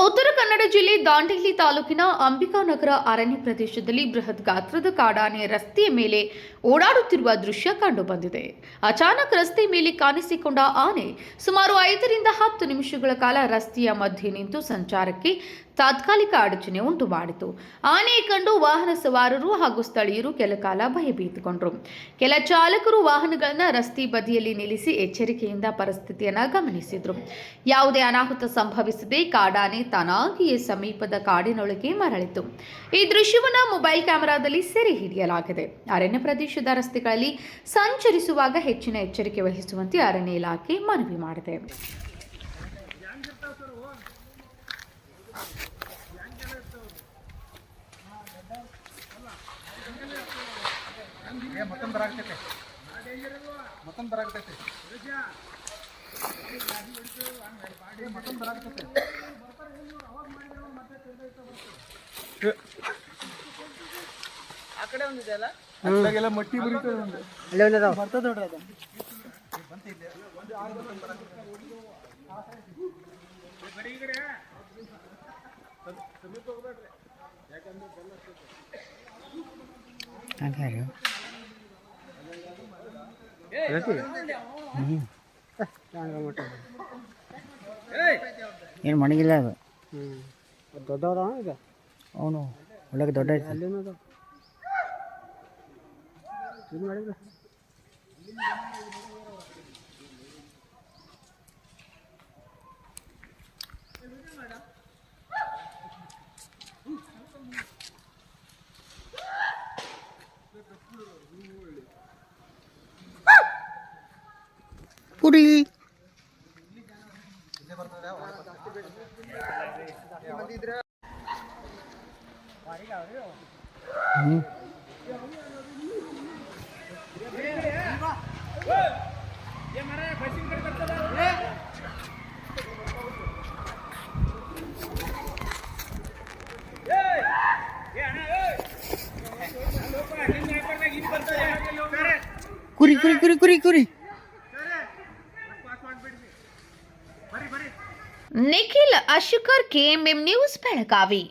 ಉತ್ತರ ಕನ್ನಡ ಜಿಲ್ಲೆ ದಾಂಡೇಲಿ ತಾಲೂಕಿನ ಅಂಬಿಕಾನಗರ ಅರಣ್ಯ ಪ್ರದೇಶದಲ್ಲಿ ಬೃಹತ್ ಗಾತ್ರದ ಕಾಡಾನೆ ರಸ್ತೆಯ ಮೇಲೆ ಓಡಾಡುತ್ತಿರುವ ದೃಶ್ಯ ಕಂಡುಬಂದಿದೆ ಅಚಾನಕ್ ರಸ್ತೆ ಮೇಲೆ ಕಾಣಿಸಿಕೊಂಡ ಆನೆ ಸುಮಾರು ಐದರಿಂದ ಹತ್ತು ನಿಮಿಷಗಳ ಕಾಲ ರಸ್ತೆಯ ಮಧ್ಯೆ ನಿಂತು ಸಂಚಾರಕ್ಕೆ ತಾತ್ಕಾಲಿಕ ಅಡಚಣೆ ಉಂಟು ಮಾಡಿತು. ಆನೆ ಕಂಡು ವಾಹನ ಸವಾರರು ಹಾಗೂ ಸ್ಥಳೀಯರು ಕೆಲ ಕಾಲ ಭಯಭೀತುಕೊಂಡರು ಕೆಲ ಚಾಲಕರು ವಾಹನಗಳನ್ನು ರಸ್ತೆ ಬದಿಯಲ್ಲಿ ನಿಲ್ಲಿಸಿ ಎಚ್ಚರಿಕೆಯಿಂದ ಪರಿಸ್ಥಿತಿಯನ್ನು ಗಮನಿಸಿದರು. ಯಾವುದೇ ಅನಾಹುತ ಸಂಭವಿಸದೆ ಕಾಡಾನೆ ತಾನಾಗಿಯೇ ಸಮೀಪದ ಕಾಡಿನೊಳಗೆ ಮರಳಿತು. ಈ ದೃಶ್ಯವನ್ನು ಮೊಬೈಲ್ ಕ್ಯಾಮೆರಾದಲ್ಲಿ ಸೆರೆ ಹಿಡಿಯಲಾಗಿದೆ. ಅರಣ್ಯ ಪ್ರದೇಶದ ರಸ್ತೆಗಳಲ್ಲಿ ಸಂಚರಿಸುವಾಗ ಹೆಚ್ಚಿನ ಎಚ್ಚರಿಕೆ ವಹಿಸುವಂತೆ ಅರಣ್ಯ ಇಲಾಖೆ ಮನವಿ ಮಾಡಿದೆ. ಏ ಮತ್ತೊಂದು ಬರಾಗ್ತೈತೆ ಮತ್ತೊಂದು ಬರಾಕತೈತೆ ಏ ಮತ್ತೊಂದು ಬರಾಕತೈತೆ ಅದ್ರಾಗೆಲ್ಲ ಮಟ್ಟಿ ಬರೀತದೆ ಒಂದು. ಬರ್ತದೆ ನೋಡ್ರಿ ಅದು. ಏನು ಮಣಗಿಲ್ಲ ಅದು ಹ್ಞೂ ದೊಡ್ಡವರ ಈಗ ಅವನು ಒಳಗೆ ದೊಡ್ಡ ಐತಿ ಅಲ್ಲೇನದು ಏನು ಮಾಡಿದ್ರು ಕುಡಿ ಹ್ಞೂ ಕುರಿ ಕುರಿ ಕುರಿ ಕುರಿ ಕುರಿ Nikhil Ashukar KMM news Belagavi